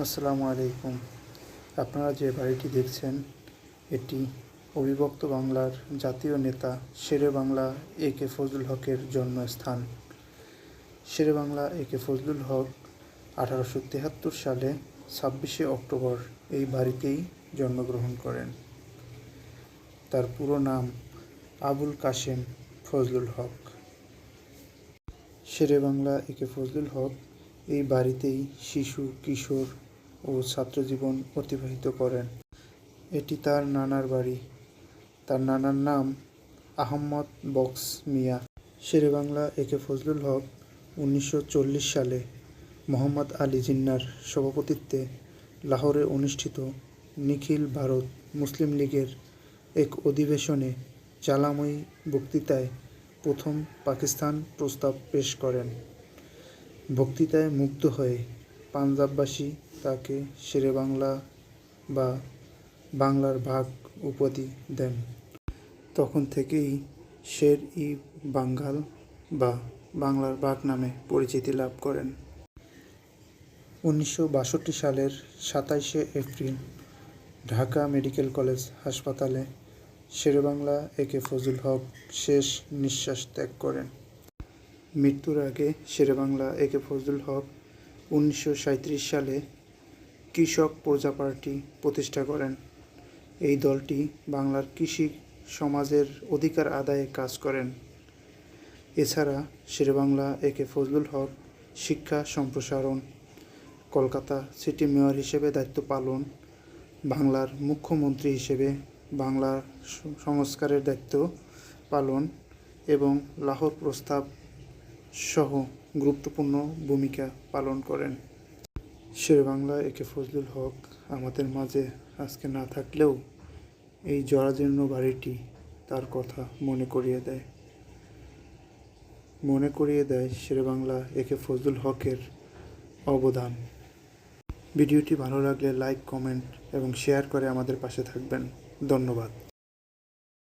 আসসালামু আলাইকুম। আপনারা যে বাড়িটি দেখছেন, এটি অবিভক্ত বাংলার জাতীয় নেতা শেরে বাংলা এ কে ফজলুল হকের জন্মস্থান। শেরে বাংলা এ কে ফজলুল হক আঠারোশো তেহাত্তর সালে ছাব্বিশে অক্টোবর এই বাড়িতেই জন্মগ্রহণ করেন। তার পুরো নাম আবুল কাশেম ফজলুল হক। শেরে বাংলা এ কে ফজলুল হক এই বাড়িতেই শিশু, কিশোর ও ছাত্রজীবন অতিবাহিত করেন। এটি তার নানার বাড়ি। তার নানার নাম আহম্মদ বক্স মিয়া। শেরে বাংলা এ কে ফজলুল হক, উনিশশো চল্লিশ সালে মোহাম্মদ আলী জিন্নার সভাপতিত্বে লাহোরে অনুষ্ঠিত নিখিল ভারত মুসলিম লীগের এক অধিবেশনে জ্বালাময়ী বক্তৃতায় প্রথম পাকিস্তান প্রস্তাব পেশ করেন। বক্তৃতায় মুগ্ধ হয়ে পাঞ্জাববাসী তাকে শেরে বাংলা বা বাংলার ভাগ উপাধি দেন। তখন থেকেই শের ই বাঙ্গাল বা বাংলার বাঘ নামে পরিচিতি লাভ করেন। উনিশশো বাষট্টি সালের সাতাইশে এপ্রিল ঢাকা মেডিকেল কলেজ হাসপাতালে শেরেবাংলা একে ফজল হক শেষ নিঃশ্বাস ত্যাগ করেন। মৃত্যুর আগে শেরেবাংলা একে ফজলুল হক উনিশশো সাঁইত্রিশ সালে কৃষক প্রজা পার্টি প্রতিষ্ঠা করেন। এই দলটি বাংলার কৃষি সমাজের অধিকার আদায়ে কাজ করেন। এছাড়া শেরেবাংলা একে ফজলুল হক শিক্ষা সম্প্রসারণ, কলকাতা সিটি মেয়র হিসেবে দায়িত্ব পালন, বাংলার মুখ্যমন্ত্রী হিসেবে বাংলার সংস্কারের দায়িত্ব পালন এবং লাহোর প্রস্তাব সহ গুরুত্বপূর্ণ ভূমিকা পালন করেন। শেরবাংলা একে ফজলুল হক, আমাদের মাঝে আজকে না থাকলেও এই জরাজীর্ণ বাড়িটি তার কথা মনে করিয়ে দেয়। মনে করিয়ে দেয় শেরবাংলা একে ফজলুল হকের অবদান। ভিডিওটি ভালো লাগলে লাইক, কমেন্ট এবং শেয়ার করে আমাদের পাশে থাকবেন। ধন্যবাদ।